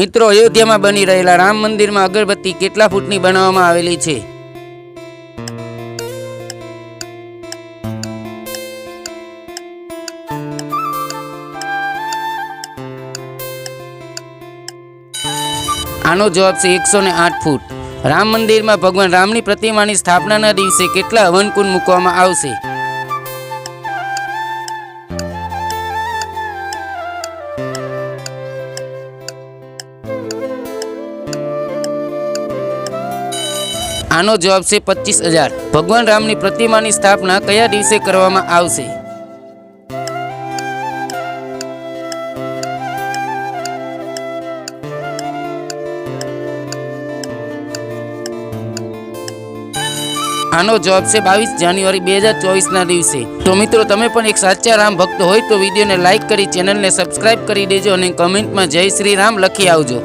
મિત્રો, અયોધ્યામાં બની રહેલા રામ મંદિરમાં અગરબત્તી કેટલા ફૂટની બનાવવામાં આવેલી છે? આનો જવાબ છે એકસો ને આઠ ફૂટ. રામ મંદિરમાં ભગવાન રામની પ્રતિમાની સ્થાપનાના દિવસે કેટલા હવનકુંડ મૂકવામાં આવશે? આનો જવાબ છે પચીસ હજાર. ભગવાન રામની પ્રતિમાની સ્થાપના કયા દિવસે કરવામાં આવશે? આનો જવાબ છે બાવીસ જાન્યુઆરી બે હજાર ચોવીસના દિવસે. તો મિત્રો, તમે પણ એક સાચા રામ ભક્ત હોય તો વિડીયોને લાઇક કરી ચેનલને સબસ્ક્રાઇબ કરી દેજો અને કમેન્ટમાં જય શ્રી રામ લખી આવજો.